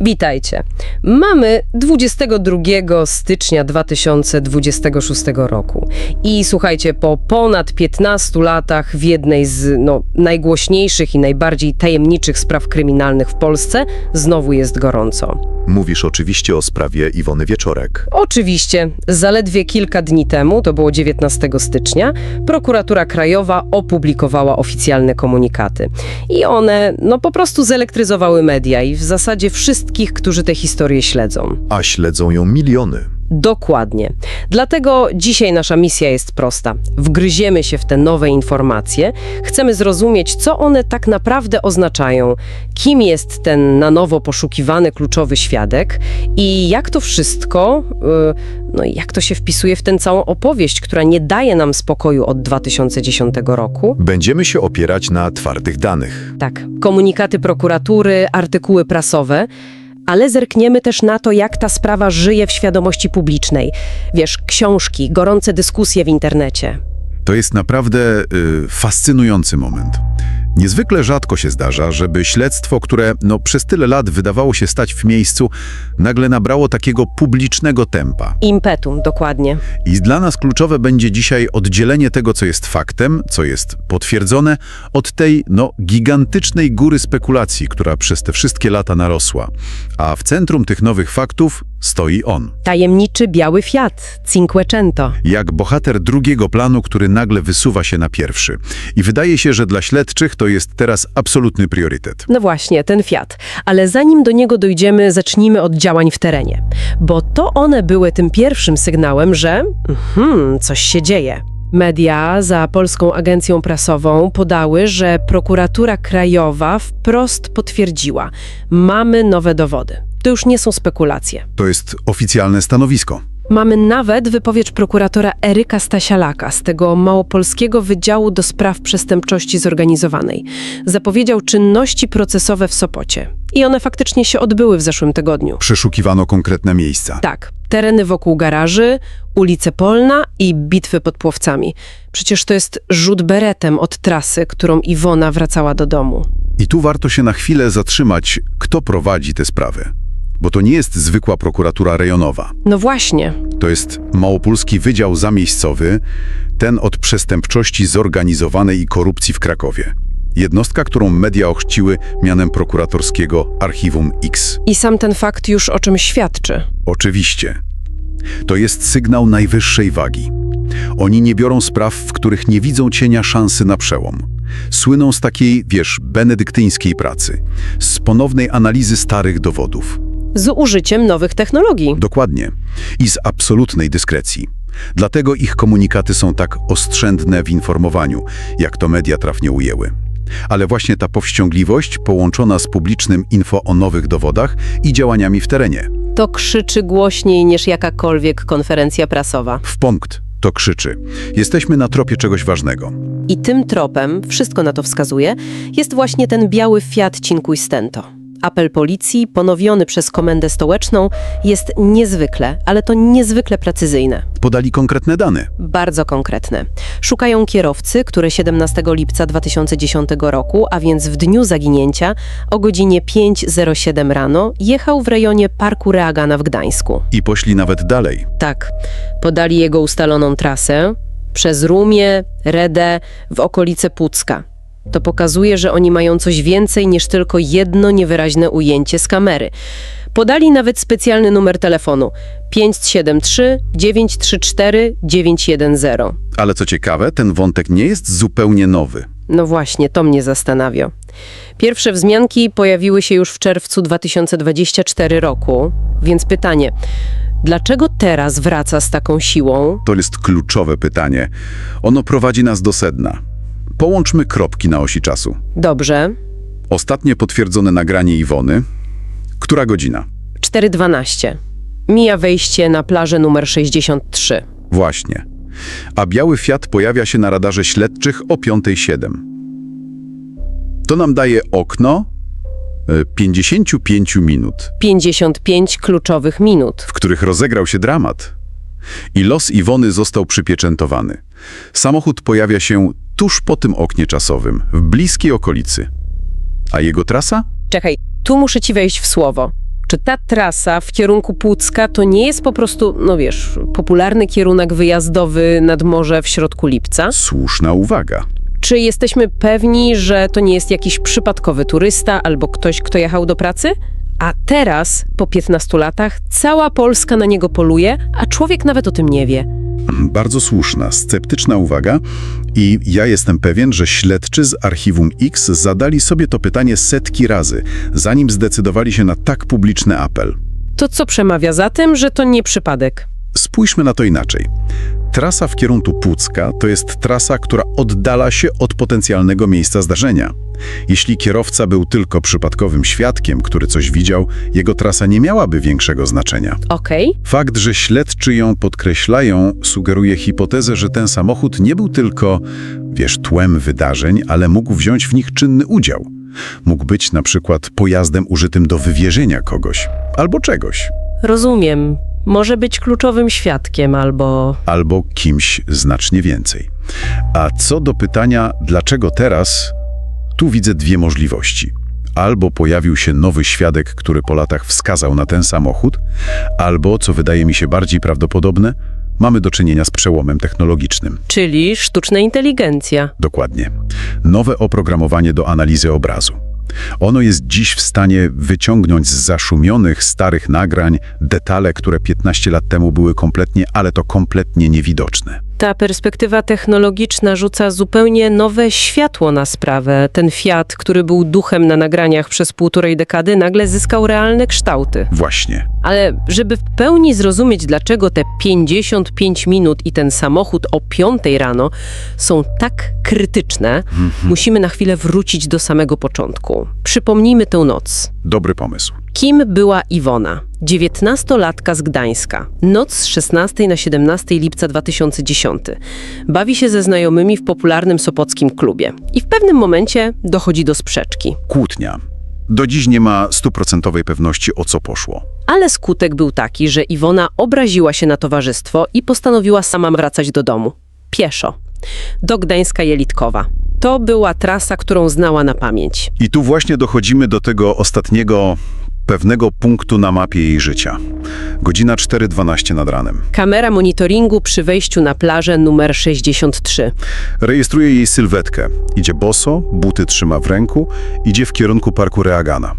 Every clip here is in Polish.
Witajcie. Mamy 22 stycznia 2026 roku. I słuchajcie, po ponad 15 latach w jednej z no, najgłośniejszych i najbardziej tajemniczych spraw kryminalnych w Polsce znowu jest gorąco. Mówisz oczywiście o sprawie Iwony Wieczorek. Oczywiście, zaledwie kilka dni temu, to było 19 stycznia, prokuratura krajowa opublikowała oficjalne komunikaty. I one, no po prostu zelektryzowały media i w zasadzie wszystkich, którzy tę historię śledzą. A śledzą ją miliony. Dokładnie. Dlatego dzisiaj nasza misja jest prosta. Wgryziemy się w te nowe informacje, chcemy zrozumieć, co one tak naprawdę oznaczają, kim jest ten na nowo poszukiwany kluczowy świadek i jak to wszystko, yy, no i jak to się wpisuje w tę całą opowieść, która nie daje nam spokoju od 2010 roku. Będziemy się opierać na twardych danych. Tak, komunikaty prokuratury, artykuły prasowe, ale zerkniemy też na to, jak ta sprawa żyje w świadomości publicznej. Wiesz, książki, gorące dyskusje w internecie. To jest naprawdę y, fascynujący moment. Niezwykle rzadko się zdarza, żeby śledztwo, które no, przez tyle lat wydawało się stać w miejscu, nagle nabrało takiego publicznego tempa. Impetum, dokładnie. I dla nas kluczowe będzie dzisiaj oddzielenie tego, co jest faktem, co jest potwierdzone, od tej no, gigantycznej góry spekulacji, która przez te wszystkie lata narosła. A w centrum tych nowych faktów stoi on. Tajemniczy biały Fiat, Cinquecento. jak bohater drugiego planu, który nagle wysuwa się na pierwszy. I wydaje się, że dla śledczych to jest teraz absolutny priorytet. No właśnie, ten Fiat. Ale zanim do niego dojdziemy, zacznijmy od działań w terenie. Bo to one były tym pierwszym sygnałem, że mhm, coś się dzieje. Media za Polską Agencją Prasową podały, że prokuratura krajowa wprost potwierdziła: mamy nowe dowody. To już nie są spekulacje. To jest oficjalne stanowisko. Mamy nawet wypowiedź prokuratora Eryka Stasialaka z tego Małopolskiego Wydziału do Spraw Przestępczości Zorganizowanej. Zapowiedział czynności procesowe w Sopocie. I one faktycznie się odbyły w zeszłym tygodniu. Przeszukiwano konkretne miejsca. Tak, tereny wokół garaży, ulice Polna i bitwy pod Płowcami. Przecież to jest rzut beretem od trasy, którą Iwona wracała do domu. I tu warto się na chwilę zatrzymać, kto prowadzi te sprawy. Bo to nie jest zwykła prokuratura rejonowa. No właśnie, To jest Małopolski Wydział Zamiejscowy, ten od przestępczości zorganizowanej i korupcji w Krakowie. Jednostka, którą media ochrzciły mianem prokuratorskiego Archiwum X. i sam ten fakt już o czym świadczy. Oczywiście. To jest sygnał najwyższej wagi. Oni nie biorą spraw, w których nie widzą cienia szansy na przełom. Słyną z takiej, wiesz, benedyktyńskiej pracy, z ponownej analizy starych dowodów. Z użyciem nowych technologii. Dokładnie. I z absolutnej dyskrecji. Dlatego ich komunikaty są tak ostrzędne w informowaniu, jak to media trafnie ujęły. Ale właśnie ta powściągliwość, połączona z publicznym info o nowych dowodach i działaniami w terenie. To krzyczy głośniej niż jakakolwiek konferencja prasowa. W punkt to krzyczy. Jesteśmy na tropie czegoś ważnego. I tym tropem, wszystko na to wskazuje, jest właśnie ten biały Fiat Cinquecento. Apel policji, ponowiony przez Komendę Stołeczną, jest niezwykle, ale to niezwykle precyzyjne. Podali konkretne dane. Bardzo konkretne. Szukają kierowcy, który 17 lipca 2010 roku, a więc w dniu zaginięcia, o godzinie 5.07 rano, jechał w rejonie Parku Reagana w Gdańsku. I poszli nawet dalej. Tak, podali jego ustaloną trasę przez Rumię, Redę, w okolice Pucka. To pokazuje, że oni mają coś więcej niż tylko jedno niewyraźne ujęcie z kamery. Podali nawet specjalny numer telefonu 573 934 910. Ale co ciekawe, ten wątek nie jest zupełnie nowy. No właśnie, to mnie zastanawia. Pierwsze wzmianki pojawiły się już w czerwcu 2024 roku, więc pytanie, dlaczego teraz wraca z taką siłą? To jest kluczowe pytanie. Ono prowadzi nas do sedna. Połączmy kropki na osi czasu. Dobrze, Ostatnie potwierdzone nagranie Iwony. Która godzina? 4.12. Mija wejście na plażę numer 63. Właśnie. A biały Fiat pojawia się na radarze śledczych o 5.07. To nam daje okno e, 55 minut, 55 kluczowych minut. w których rozegrał się dramat. I los Iwony został przypieczętowany. Samochód pojawia się tuż po tym oknie czasowym, w bliskiej okolicy. A jego trasa? Czekaj, tu muszę ci wejść w słowo. Czy ta trasa w kierunku Płucka to nie jest po prostu, no wiesz, popularny kierunek wyjazdowy nad morze w środku lipca? Słuszna uwaga. Czy jesteśmy pewni, że to nie jest jakiś przypadkowy turysta albo ktoś, kto jechał do pracy? A teraz, po 15 latach, cała Polska na niego poluje, a człowiek nawet o tym nie wie. Bardzo słuszna, sceptyczna uwaga i ja jestem pewien, że śledczy z Archiwum X zadali sobie to pytanie setki razy, zanim zdecydowali się na tak publiczny apel. To co przemawia za tym, że to nie przypadek? Spójrzmy na to inaczej. Trasa w kierunku Pucka to jest trasa, która oddala się od potencjalnego miejsca zdarzenia. Jeśli kierowca był tylko przypadkowym świadkiem, który coś widział, jego trasa nie miałaby większego znaczenia. Okej, Fakt, że śledczy ją podkreślają, sugeruje hipotezę, że ten samochód nie był tylko, wiesz, tłem wydarzeń, ale mógł wziąć w nich czynny udział. Mógł być na przykład pojazdem użytym do wywiezienia kogoś albo czegoś, rozumiem. Może być kluczowym świadkiem albo... albo kimś znacznie więcej. A co do pytania, dlaczego teraz, tu widzę dwie możliwości. Albo pojawił się nowy świadek, który po latach wskazał na ten samochód, albo, co wydaje mi się bardziej prawdopodobne, mamy do czynienia z przełomem technologicznym. Czyli sztuczna inteligencja. Dokładnie. Nowe oprogramowanie do analizy obrazu. Ono jest dziś w stanie wyciągnąć z zaszumionych, starych nagrań detale, które 15 lat temu były kompletnie, ale to kompletnie niewidoczne. Ta perspektywa technologiczna rzuca zupełnie nowe światło na sprawę. Ten Fiat, który był duchem na nagraniach przez półtorej dekady, nagle zyskał realne kształty. Właśnie. Ale żeby w pełni zrozumieć, dlaczego te 55 minut i ten samochód o 5 rano są tak krytyczne, musimy na chwilę wrócić do samego początku. Przypomnijmy tę noc. Dobry pomysł. Kim była Iwona? 19-latka z Gdańska. Noc z 16 na 17 lipca 2010. Bawi się ze znajomymi w popularnym sopockim klubie. I w pewnym momencie dochodzi do sprzeczki. Kłótnia. Do dziś nie ma stuprocentowej pewności, o co poszło. Ale skutek był taki, że Iwona obraziła się na towarzystwo i postanowiła sama wracać do domu. Pieszo. Do Gdańska Jelitkowa. To była trasa, którą znała na pamięć. I tu właśnie dochodzimy do tego ostatniego, pewnego punktu na mapie jej życia. Godzina 4.12 nad ranem. Kamera monitoringu przy wejściu na plażę numer 63. Rejestruje jej sylwetkę. Idzie boso, buty trzyma w ręku, idzie w kierunku parku Reagana.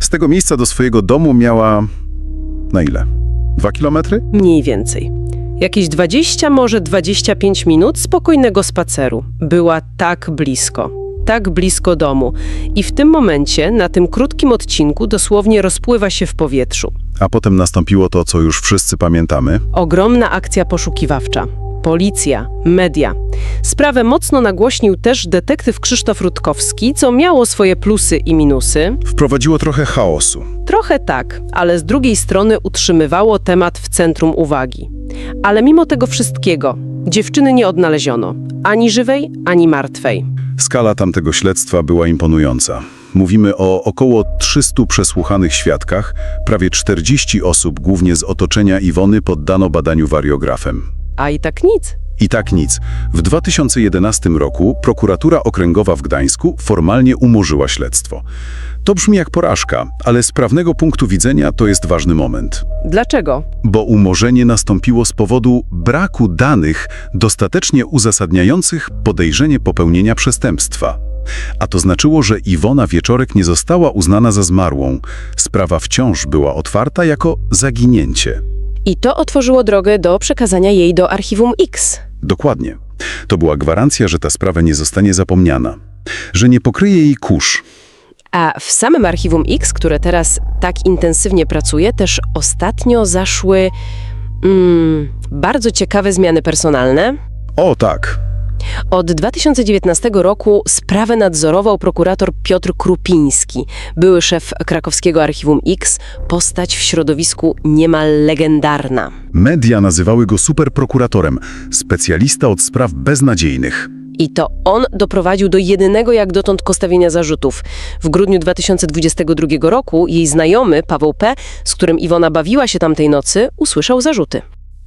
Z tego miejsca do swojego domu miała... na ile? Dwa kilometry? Mniej więcej. Jakieś 20, może 25 minut spokojnego spaceru. Była tak blisko. Tak blisko domu. I w tym momencie, na tym krótkim odcinku, dosłownie rozpływa się w powietrzu. A potem nastąpiło to, co już wszyscy pamiętamy. Ogromna akcja poszukiwawcza. Policja, media. Sprawę mocno nagłośnił też detektyw Krzysztof Rutkowski, co miało swoje plusy i minusy. Wprowadziło trochę chaosu. Trochę tak, ale z drugiej strony utrzymywało temat w centrum uwagi. Ale mimo tego wszystkiego, dziewczyny nie odnaleziono. Ani żywej, ani martwej. Skala tamtego śledztwa była imponująca. Mówimy o około 300 przesłuchanych świadkach, prawie 40 osób, głównie z otoczenia Iwony, poddano badaniu wariografem. A i tak nic. I tak nic. W 2011 roku prokuratura okręgowa w Gdańsku formalnie umorzyła śledztwo. To brzmi jak porażka, ale z prawnego punktu widzenia to jest ważny moment. Dlaczego? Bo umorzenie nastąpiło z powodu braku danych dostatecznie uzasadniających podejrzenie popełnienia przestępstwa. A to znaczyło, że Iwona Wieczorek nie została uznana za zmarłą. Sprawa wciąż była otwarta jako zaginięcie. I to otworzyło drogę do przekazania jej do archiwum X. Dokładnie. To była gwarancja, że ta sprawa nie zostanie zapomniana. Że nie pokryje jej kurz. A w samym archiwum X, które teraz tak intensywnie pracuje, też ostatnio zaszły mm, bardzo ciekawe zmiany personalne. O tak, Od 2019 roku sprawę nadzorował prokurator Piotr Krupiński, były szef krakowskiego Archiwum X, postać w środowisku niemal legendarna. media nazywały go superprokuratorem, specjalista od spraw beznadziejnych. I to on doprowadził do jedynego jak dotąd postawienia zarzutów. W grudniu 2022 roku jej znajomy, Paweł P., z którym Iwona bawiła się tamtej nocy, usłyszał zarzuty.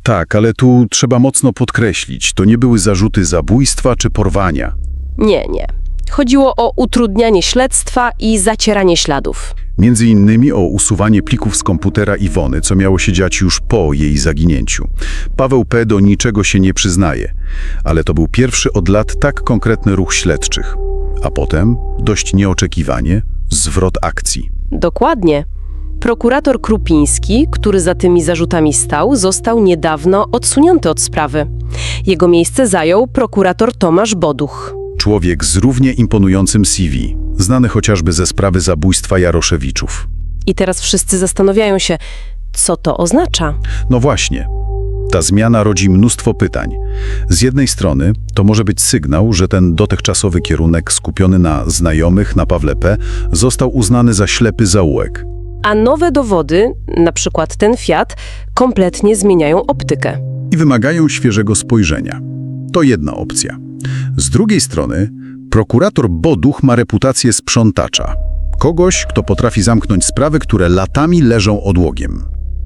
Tak, ale tu trzeba mocno podkreślić, to nie były zarzuty zabójstwa czy porwania. Nie, nie. Chodziło o utrudnianie śledztwa i zacieranie śladów. Między innymi o usuwanie plików z komputera Iwony, co miało się dziać już po jej zaginięciu. Paweł P. do niczego się nie przyznaje, ale to był pierwszy od lat tak konkretny ruch śledczych. A potem, dość nieoczekiwanie, zwrot akcji. Dokładnie. Prokurator Krupiński, który za tymi zarzutami stał, został niedawno odsunięty od sprawy. Jego miejsce zajął prokurator Tomasz Boduch. Człowiek z równie imponującym CV, znany chociażby ze sprawy zabójstwa Jaroszewiczów. I teraz wszyscy zastanawiają się, co to oznacza. No właśnie. Ta zmiana rodzi mnóstwo pytań. Z jednej strony to może być sygnał, że ten dotychczasowy kierunek skupiony na znajomych, na Pawle P., został uznany za ślepy zaułek. A nowe dowody, na przykład ten Fiat, kompletnie zmieniają optykę. i wymagają świeżego spojrzenia. To jedna opcja. Z drugiej strony, prokurator Boduch ma reputację sprzątacza. Kogoś, kto potrafi zamknąć sprawy, które latami leżą odłogiem.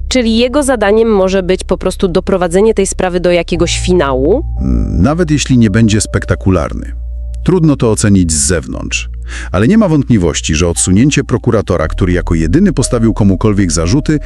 Czyli jego zadaniem może być po prostu doprowadzenie tej sprawy do jakiegoś finału, Nawet jeśli nie będzie spektakularny. Trudno to ocenić z zewnątrz. Ale nie ma wątpliwości, że odsunięcie prokuratora, który jako jedyny postawił komukolwiek zarzuty,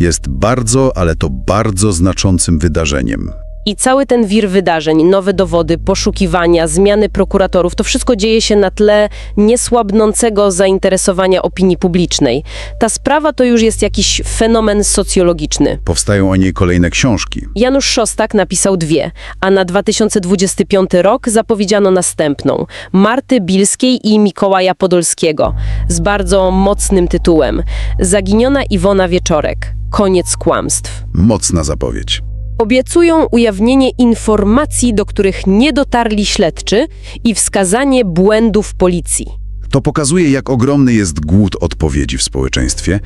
jest bardzo, ale to bardzo znaczącym wydarzeniem. I cały ten wir wydarzeń, nowe dowody, poszukiwania, zmiany prokuratorów, to wszystko dzieje się na tle niesłabnącego zainteresowania opinii publicznej. Ta sprawa to już jest jakiś fenomen socjologiczny. Powstają o niej kolejne książki. Janusz Szostak napisał dwie, a na 2025 rok zapowiedziano następną. Marty Bilskiej i Mikołaja Podolskiego z bardzo mocnym tytułem Zaginiona Iwona Wieczorek. Koniec kłamstw. Mocna zapowiedź. Obiecują ujawnienie informacji, do których nie dotarli śledczy i wskazanie błędów policji. To pokazuje, jak ogromny jest głód odpowiedzi w społeczeństwie,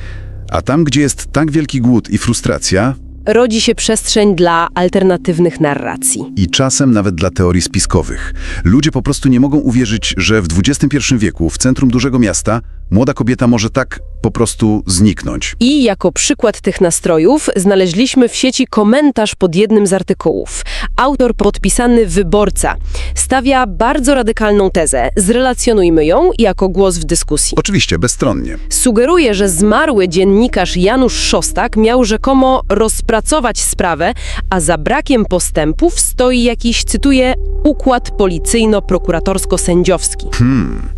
a tam, gdzie jest tak wielki głód i frustracja, Rodzi się przestrzeń dla alternatywnych narracji. i czasem nawet dla teorii spiskowych. Ludzie po prostu nie mogą uwierzyć, że w XXI wieku, w centrum dużego miasta, młoda kobieta może tak po prostu zniknąć. I jako przykład tych nastrojów znaleźliśmy w sieci komentarz pod jednym z artykułów. Autor podpisany Wyborca stawia bardzo radykalną tezę. Zrelacjonujmy ją jako głos w dyskusji. Oczywiście, bezstronnie. Sugeruje, że zmarły dziennikarz Janusz Szostak miał rzekomo rozpracować sprawę, a za brakiem postępów stoi jakiś, cytuję, układ policyjno-prokuratorsko-sędziowski.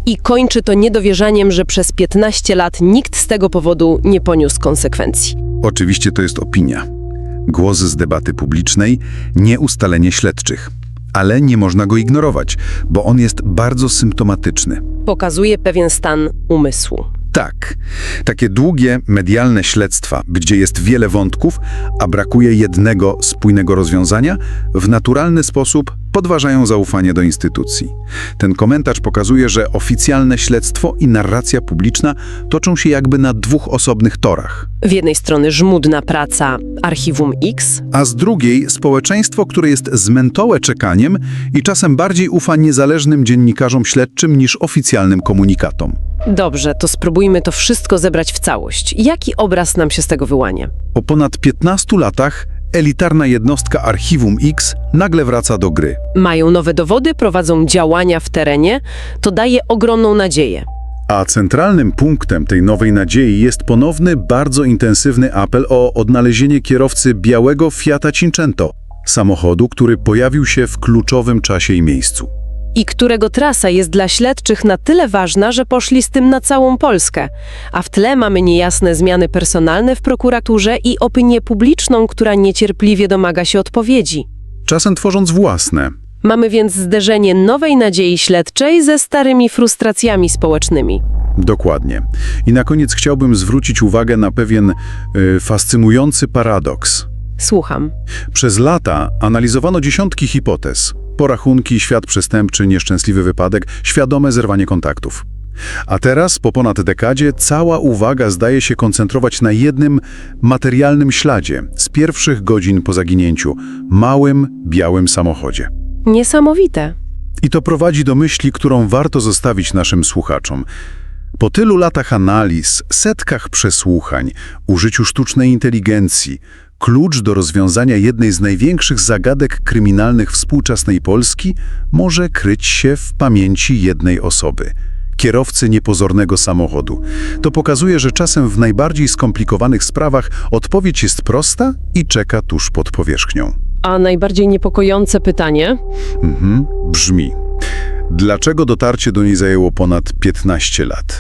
I kończy to niedowierzaniem, że przez 15 lat nikt z tego powodu nie poniósł konsekwencji. Oczywiście to jest opinia. Głos z debaty publicznej, nie ustalenie śledczych. Ale nie można go ignorować, bo on jest bardzo symptomatyczny. Pokazuje pewien stan umysłu. Tak, takie długie, medialne śledztwa, gdzie jest wiele wątków, a brakuje jednego spójnego rozwiązania, w naturalny sposób podważają zaufanie do instytucji. Ten komentarz pokazuje, że oficjalne śledztwo i narracja publiczna toczą się jakby na dwóch osobnych torach. W jednej strony żmudna praca Archiwum X, A z drugiej społeczeństwo, które jest zmętole czekaniem i czasem bardziej ufa niezależnym dziennikarzom śledczym niż oficjalnym komunikatom. Dobrze, to spróbujmy to wszystko zebrać w całość. Jaki obraz nam się z tego wyłania? Po ponad 15 latach elitarna jednostka Archiwum X nagle wraca do gry. Mają nowe dowody, prowadzą działania w terenie, to daje ogromną nadzieję. A centralnym punktem tej nowej nadziei jest ponowny, bardzo intensywny apel o odnalezienie kierowcy białego Fiata Cinquecento, samochodu, który pojawił się w kluczowym czasie i miejscu. I którego trasa jest dla śledczych na tyle ważna, że poszli z tym na całą Polskę. A w tle mamy niejasne zmiany personalne w prokuraturze i opinię publiczną, która niecierpliwie domaga się odpowiedzi. Czasem tworząc własne. Mamy więc zderzenie nowej nadziei śledczej ze starymi frustracjami społecznymi. Dokładnie. I na koniec chciałbym zwrócić uwagę na pewien y, fascynujący paradoks. Słucham. Przez lata analizowano dziesiątki hipotez. Porachunki, świat przestępczy, nieszczęśliwy wypadek, świadome zerwanie kontaktów. A teraz, po ponad dekadzie, cała uwaga zdaje się koncentrować na jednym materialnym śladzie z pierwszych godzin po zaginięciu małym, białym samochodzie. Niesamowite. I to prowadzi do myśli, którą warto zostawić naszym słuchaczom. Po tylu latach analiz, setkach przesłuchań, użyciu sztucznej inteligencji, Klucz do rozwiązania jednej z największych zagadek kryminalnych współczesnej Polski może kryć się w pamięci jednej osoby kierowcy niepozornego samochodu. To pokazuje, że czasem w najbardziej skomplikowanych sprawach odpowiedź jest prosta i czeka tuż pod powierzchnią. A najbardziej niepokojące pytanie? Mhm, brzmi. Dlaczego dotarcie do niej zajęło ponad 15 lat?